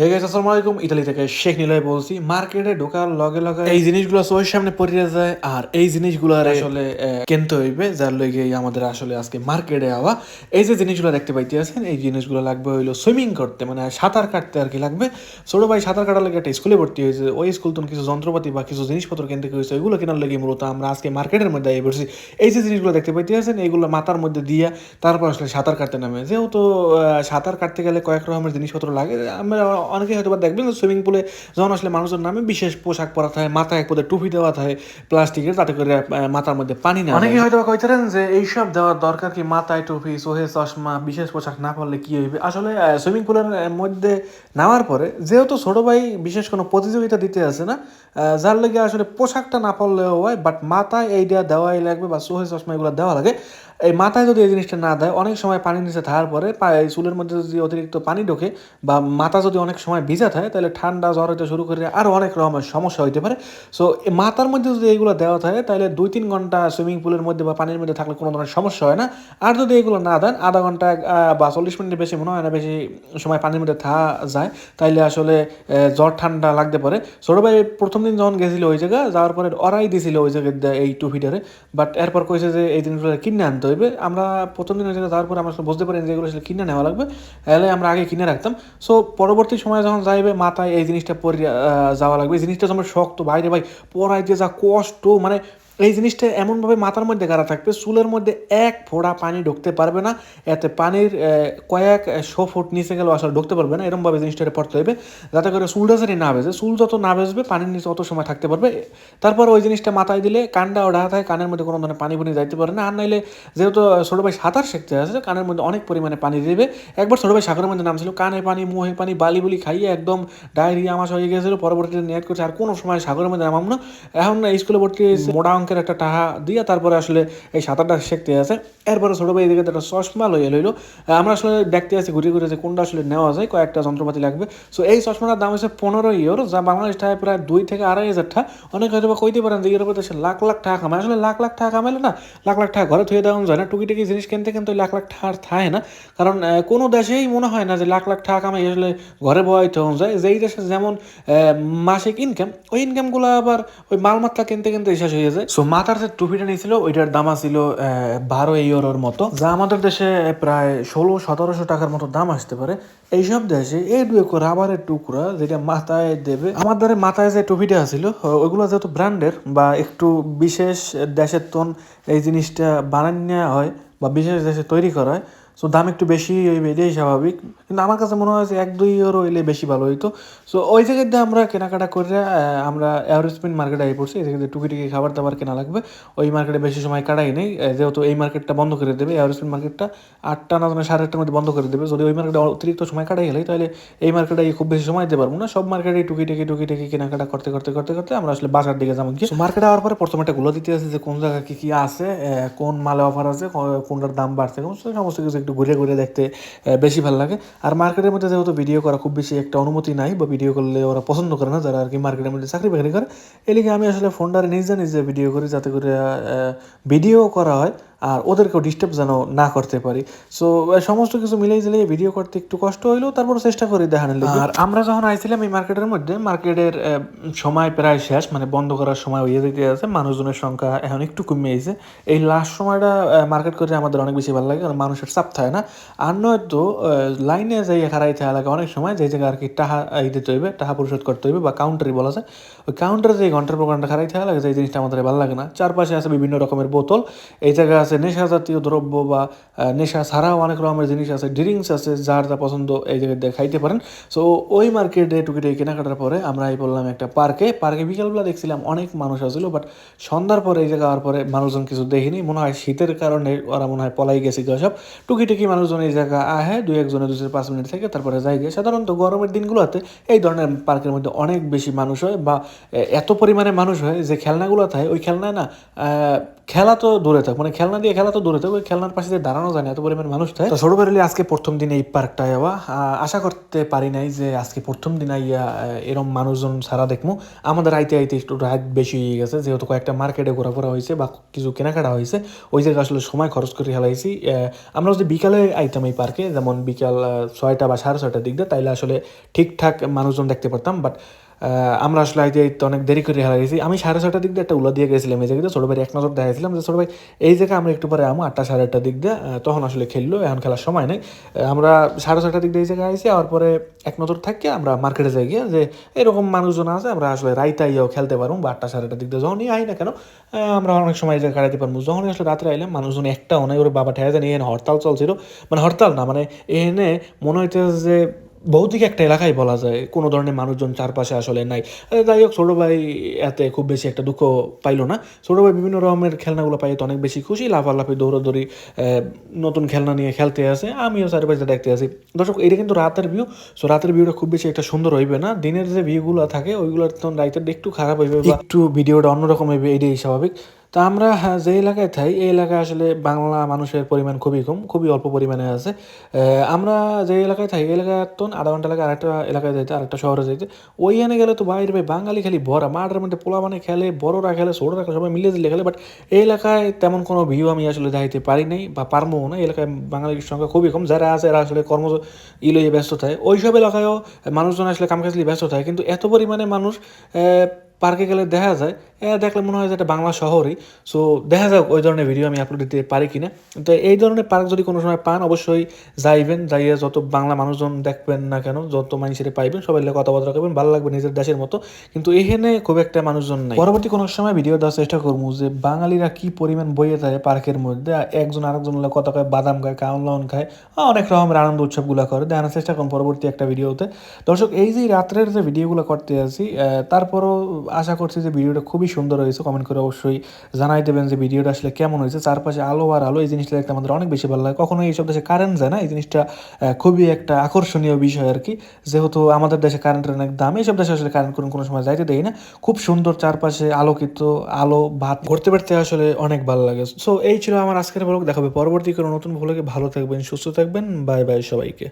হে আসসালামু আলাইকুম ইতালি থেকে শেখ নিলয় বলছি। মার্কেটে ঢোকার লগে লগে এই জিনিসগুলো চোখের সামনে পড়িয়ে যায় আর এই জিনিসগুলো আসলে কিনতে হইবে, যার লগে আমাদের আসলে আজকে মার্কেটে আওয়া। এই যে জিনিসগুলো দেখতে পাইতে আছেন, এই জিনিসগুলো লাগবে হইল সুইমিং করতে মানে সাঁতার কাটতে আর কি লাগবে। ছোট ভাই সাঁতার কাটার লাগে একটা স্কুলে ভর্তি হয়েছে। ওই স্কুল তো কিছু যন্ত্রপাতি বা কিছু জিনিসপত্র কিনতে হয়েছে, ওইগুলো কেনার লাগে মূলত আমরা আজকে মার্কেটের মধ্যে আই পড়ছি। এই যে জিনিসগুলো দেখতে পাইতে আছেন, এইগুলো মাথার মধ্যে দিয়ে তারপর আসলে সাঁতার কাটতে নামে। যেহেতু সাঁতার কাটতে গেলে কয়েক রকমের জিনিসপত্র লাগে, আমরা অনেকে হয়তো বা দেখবেন সুইমিং পুলে যখন আসলে মানুষের নামে বিশেষ পোশাক পরা থাকে মাথায় এক পদে টুপি দেওয়া থাকে প্লাস্টিকের তাতে করে মাথার মধ্যে পানি না অনেকে হয়তো বা যে এইসব দেওয়ার দরকার কি মাথায় টুপি সোহে চশমা বিশেষ পোশাক না পরলে কি হইবে? আসলে সুইমিং পুলের মধ্যে নামার পরে যেহেতু ছোট ভাই বিশেষ কোনো প্রতিযোগিতা দিতে আছে না যার লেগে আসলে পোশাকটা না পরলেও হয় বাট মাথায় এইটা দেওয়াই লাগবে বা সোহে চশমা এগুলো দেওয়া লাগে। এই মাথায় যদি এই জিনিসটা না দেয়, অনেক সময় পানি নিচে থাকার পরে চুলের মধ্যে যদি অতিরিক্ত পানি ঢোকে বা মাথা যদি অনেক সময় ভিজা থাকে, তাহলে ঠান্ডা জ্বর হইতে শুরু করে আরও অনেক রকমের সমস্যা হইতে পারে। সো মাথার মধ্যে যদি এইগুলো দেওয়া থাকে, তাহলে দুই তিন ঘণ্টা সুইমিং পুলের মধ্যে বা পানির মধ্যে থাকলে কোনো ধরনের সমস্যা হয় না। আর যদি এগুলো না দেন, আধা ঘণ্টা বা চল্লিশ মিনিটের বেশি মনে হয় না, বেশি সময় পানির মধ্যে থাকা যায়, তাইলে আসলে জ্বর ঠান্ডা লাগতে পারে। ছোট ভাই প্রথম দিন যখন গেছিল ওই জায়গা, যাওয়ার পরে অরাই দিছিল ওই জায়গায় এই টু ফিটারে বাট এরপর কইছে যে এই জিনিসগুলো কিনে আনতে হইবে আমরা প্রথম দিন ওই তারপর আমরা বুঝতে পারি যে এগুলো আসলে কিনে নেওয়া লাগবে। তাহলে আমরা আগে কিনে রাখতাম। সো পরবর্তী সময় যখন যাইবে, মাথায় এই জিনিসটা পরে যাওয়া লাগবে। এই জিনিসটা যখন শক্ত বাইরে ভাই পরাইতে যা কষ্ট মানে এই জিনিসটা এমনভাবে মাথার মধ্যে গাড়া থাকবে, চুলের মধ্যে এক ফোঁটা পানি ঢুকতে পারবে না, এতে পানির কয়েক শো ফুট নিচে গেলেও আসলে ঢুকতে পারবে না এরকমভাবে জিনিসটা পড়তে হবে, যাতে করে চুলটা জানি না ভেজে, চুল যত না ভেজবে পানির নিচে অত সময় থাকতে পারবে, তারপর ওই জিনিসটা মাথায় দিলে কানটা ওড়া থাকে কানের মধ্যে কোনো ধরনের পানি পানি যাইতে পারে না, আর নাইলে যেহেতু ছোটো ভাই সাঁতার শিখতে আছে কানের মধ্যে অনেক পরিমাণে পানি দেবে, একবার ছোটো ভাই সাগরের মধ্যে নামছিল, কানে পানি, মুহে পানি, বালি বুলি খাইয়ে একদম ডায়রিয়া আমাশ হয়ে গেছিল, পরবর্তীতে নেট করছে, আর কোনো সময় সাগরের মধ্যে নামাম না, এখন স্কুলে ভর্তি মোটা অঙ্কের একটা টাকা দিয়ে তারপরে আসলে এই সাঁতারটা শিখতে আছে। এরপরে ছোটো ভাই এদিকে একটা চশমা লইয়ে লইলো। আমরা আসলে দেখতে আছি ঘুরে ঘুরে যে কোনটা আসলে নেওয়া যায়, কয়েকটা যন্ত্রপাতি লাগবে। সো এই চশমাটার দাম হচ্ছে পনেরো ইউরো, যা বাংলাদেশ টাকায় প্রায় দুই থেকে আড়াই হাজার টাকা। অনেক হয়তো কইতে পারেন যে ইউরোপে দেশে লাখ লাখ টাকা কামায়। আসলে লাখ লাখ টাকা কামাইলে না, লাখ লাখ টাকা ঘরে থুয়ে দেওয়া যায় না। টুকিটাকি জিনিস কিনতে কিন্তু লাখ লাখ টাকা থাকে না। কারণ কোনো দেশেই মনে হয় না যে লাখ লাখ টাকা কামাই আসলে ঘরে বয়াইতে হন যায়। যেই দেশে যেমন মাসিক ইনকাম ওই ইনকামগুলো আবার ওই মালমাত্রা কিনতে কিনতে শেষ হয়ে যায়। সো মাথার যে টুপিটা নিয়েছিল, ওইটার দাম ছিল বারো ইউরোর মতো। যা আমাদের দেশে প্রায় ষোলো, সতেরোশো টাকার মতো দাম আসতে পারে। এইসব দেশে এই দুই রাবারের টুকরা যেটা মাথায় দেবে আমাদের মাথায় যে টুপিটা আছিল ওইগুলো যেহেতু ব্র্যান্ডের বা একটু বিশেষ দেশের তন এই জিনিসটা বানান নেওয়া হয় বা বিশেষ দেশে তৈরি করা হয় সো দাম একটু বেশি এটাই স্বাভাবিক। কিন্তু আমার কাছে মনে হয় যে এক, দুই ইউরো হইলে বেশি ভালো হইতো। সো ওই জায়গায় দিয়ে আমরা কেনাকাটা করে আমরা এয়ারোস্পিন মার্কেটে আই পড়ছি এই জায়গায় দিয়ে টুকি টুকি খাবার দাবার কেনা লাগবে। ওই মার্কেটে বেশি সময় কাটাই নেই। যেহেতু এই মার্কেটটা বন্ধ করে দেবে এয়ারোস্পিন মার্কেটটা আটটা না সাড়ে আটটার মধ্যে বন্ধ করে দেবে। যদি ওই মার্কেটে অতিরিক্ত সময় কাটাই গেলে তাহলে এই মার্কেটে খুব বেশি সময় দিতে পারব না। সব মার্কেটে টুকি টুকি টুকি টুকি কেনাকাটা করতে করতে করতে করতে আমরা আসলে বাজার দিকে যাব। গিয়ে মার্কেটে আওয়ার পরে প্রথমে একটা গুলো দিতে আছে যে কোন জায়গায় কী কী আছে কোন মালে অফার আছে কোনটার দাম বাড়ছে সমস্ত কিছু একটু ঘুরে ঘুরে দেখতে বেশি ভালো লাগে। আর মার্কেটের মধ্যে যেহেতু ভিডিও করা খুব বেশি একটা অনুমতি নাই বা ভিডিও করলে ওরা পছন্দ করে না, যারা আর কি মার্কেটের মধ্যে চাকরি বাকরি করে। এলিগে আমি আসলে ফোনটারে নিজে নিজে ভিডিও করি যাতে করে ভিডিও করা হয়। আর ওদেরকেও ডিস্টার্ব যেন না করতে পারি। সো সমস্ত কিছু মিলাই জিলাই ভিডিও করতে একটু কষ্ট হইলেও তারপর চেষ্টা করি দেখানোর আর আমরা যখন আইছিলাম এই মার্কেটের মধ্যে মার্কেটের সময় প্রায় শেষ মানে বন্ধ করার সময় হয়ে যেতে আছে, মানুষজনের সংখ্যা এখন একটু কমে আইছে। এই লাস্ট সময়টা মার্কেট করে আমাদের অনেক বেশি ভালো লাগে, কারণ মানুষের চাপ থাকে না। আর নয়তো লাইনে যাই হারাই থাকা লাগে অনেক সময়, যে জায়গায় আর কি টাকা দিতে হইবে টাকা পরিশোধ করতে হইবে বা কাউন্টারই বলা যায়। ওই কাউন্টারে যে ঘণ্টার পর ঘণ্টা হারাই থাকা লাগে যে জিনিসটা আমাদের ভালো লাগে না। চারপাশে আছে বিভিন্ন রকমের বোতল, এই জায়গায় আছে নেশা জাতীয় দ্রব্য বা নেশা ছাড়াও অনেক রকমের জিনিস আছে, ড্রিঙ্কস আছে, যার যা পছন্দ এই জায়গায় খাইতে পারেন। সো ওই মার্কেটে টুকিটাকি কেনাকাটার পরে আমরা এই বললাম একটা পার্কে। পার্কে বিকালবেলা দেখছিলাম অনেক মানুষ আসছিল বাট সন্ধ্যার পরে এই জায়গা হওয়ার পরে মানুষজন কিছু দেখিনি। মনে হয় শীতের কারণে ওরা মনে হয় পলাই গেছে গিয়ে সব। টুকিটাকি মানুষজন এই জায়গা আহে, দুই একজনে, দুই পাঁচ মিনিট থেকে তারপরে যাই গিয়ে। সাধারণত গরমের দিনগুলোতে এই ধরনের পার্কের মধ্যে অনেক বেশি মানুষ হয় বা এত পরিমাণে মানুষ হয় যে খেলনাগুলো থাকে ওই খেলনায় না খেলা তো দূরে থাক মানে খেলনা দিয়ে খেলা তো দূরে থাকে ওই খেলনার পাশে দাঁড়ানো যায় না এত পরিমাণ মানুষ থাকে তো ছোট বেরোলে আজকে প্রথম দিন এই পার্কটায় আবার আশা করতে পারি নাই যে আজকে প্রথম দিন আইয়া এরম মানুষজন সারা দেখব আমাদের আইতে আইতে একটু রাত বেশি হয়ে গেছে যেহেতু কয়েকটা মার্কেটে ঘোরাফোরা হয়েছে বা কিছু কেনাকাটা হয়েছে ওই জায়গায় আসলে সময় খরচ করে হেলাইছি আহ, আমরা যদি বিকালে আইতাম এই পার্কে যেমন বিকাল ছয়টা বা সাড়ে ছয়টার দিক দিয়ে তাইলে আসলে ঠিকঠাক মানুষজন দেখতে পারতাম বাট আমরা আসলে আইতে আইতে অনেক দেরি করে হেলা গেছি। আমি সাড়ে ছটার দিক দিয়ে একটা উলা দিয়ে গেছিলাম, এই জায়গাতে ছোটো ভাই এক নজর দেখাইছিলাম যে, ছোটো ভাই, এই জায়গায় আমরা একটু পরে আমো, আটটা সাড়ে আটটার দিক দিয়ে। তখন আসলে খেললো, এখন খেলার সময় নেই। আমরা সাড়ে ছটার দিক দিয়ে এই জায়গায় আইসি আর পরে এক নজর থাকি আমরা মার্কেটে যাই গিয়ে যে, এরকম মানুষজন আছে, আমরা আসলে রাইতে খেলতে পারব, বা আটটা সাড়ে আটটার দিক দিয়ে যখনই আই না কেন আমরা অনেক সময় এই জায়গায় কাটাতে পারব। যখনই আসলে রাত্রে আইলাম, মানুষজন একটা অনেক ওর বাবা, ঠেয়া জানি এখানে হরতাল চলছিল। মানে হরতাল না মানে এনে মনে হইতেছে যে ভৌতিক একটা এলাকায় বলা যায়, কোনো ধরনের মানুষজন চারপাশে আসলে নাই। যাই হোক, ছোটো ভাই এতে খুব বেশি একটা দুঃখ পাইলো না। ছোটো ভাই বিভিন্ন রকমের খেলনাগুলো পাই তো অনেক বেশি খুশি, লাফালাফি, দৌড়াদৌড়ি নতুন খেলনা নিয়ে খেলতে আসে, আমিও চারিপাশে দেখতে আসি। দর্শক, এটা কিন্তু রাতের ভিউ সো রাতের ভিউটা খুব বেশি একটা সুন্দর হইবে না। দিনের যে ভিউগুলো থাকে ওইগুলো তো রাইতের একটু খারাপ হইবে বা একটু ভিডিওটা অন্যরকম হইবে, এটাই স্বাভাবিক। তো আমরা হ্যাঁ, যে এলাকায় থাই এই এলাকায় আসলে বাংলা মানুষের পরিমাণ খুবই কম খুবই অল্প পরিমাণে আছে। আমরা যে এলাকায় থাকি এই এলাকায় তো আধা ঘণ্টা লাগে আরেকটা এলাকায় যাইতে আরেকটা শহরে যাইতে। ওইখানে গেলে তো বাইরে ভাই বাঙালি খালি ভরা মাঠের মধ্যে পোলা মানে খেলে বড়রা খেলে ছোটরা খেলে সবাই মিলে দিলে খেলে বাট এই এলাকায় তেমন কোনো ভিউ আমি আসলে দেখাইতে পারি নাই বা পারব না। এলাকায় বাঙালির সংখ্যা খুবই কম যারা আছে এরা আসলে কর্ম ই লইয়ে ব্যস্ত থাকে। ওইসব এলাকায়ও মানুষজন আসলে কামকাজলি ব্যস্ত থাকে কিন্তু এত পরিমাণে মানুষ পার্কে গেলে দেখা যায় এ দেখলে মনে হয় যে এটা বাংলা শহরই। সো দেখা যাক ওই ধরনের ভিডিও আমি আপলোড দিতে পারি কিনা। তো এই ধরনের পার্ক যদি কোনো সময় পান অবশ্যই যাইবেন যাইয়ে যত বাংলা মানুষজন দেখবেন না কেন যত মানুষের পাইবেন সবাই কথাবার্তা করবেন ভালো লাগবে নিজের দেশের মতো। কিন্তু এখানে খুব একটা মানুষজন নাই। পরবর্তী কোনো সময় ভিডিও দেওয়ার চেষ্টা করব যে বাঙালিরা কি পরিমাণ বইয়ে থাকে পার্কের মধ্যে একজন আরেকজন কথা কয় বাদাম খায় কাউন খায় অনেক রকমের আনন্দ উৎসবগুলো করে। দেখানোর চেষ্টা করুন পরবর্তী একটা ভিডিওতে দর্শক এই যে রাত্রের যে ভিডিওগুলো করতে আহ, তারপরও আশা করছি যে ভিডিওটা খুবই সুন্দর হয়েছে। কমেন্ট করে অবশ্যই জানাই দেবেন যে ভিডিওটা আসলে কেমন হয়েছে। চারপাশে আলো আর আলো, এই জিনিসটা দেখতে আমাদের অনেক বেশি ভালো লাগে। কখনো এইসব দেশে কারেন্ট যায় না। এই জিনিসটা খুবই একটা আকর্ষণীয় বিষয় আর কি। যেহেতু আমাদের দেশে কারেন্টের অনেক দাম, এইসব দেশে আসলে কারেন্ট কোনো কোনো সময় যাইতে দেয় না। খুব সুন্দর চারপাশে আলোকিত, আলো, ভাত ঘুরতে ফিরতে আসলে অনেক ভালো লাগে। সো এই ছিল আমার আজকের ব্লগ দেখাবে পরবর্তী কোনো নতুন ভ্লগে ভালো থাকবেন, সুস্থ থাকবেন। বাই বাই সবাইকে।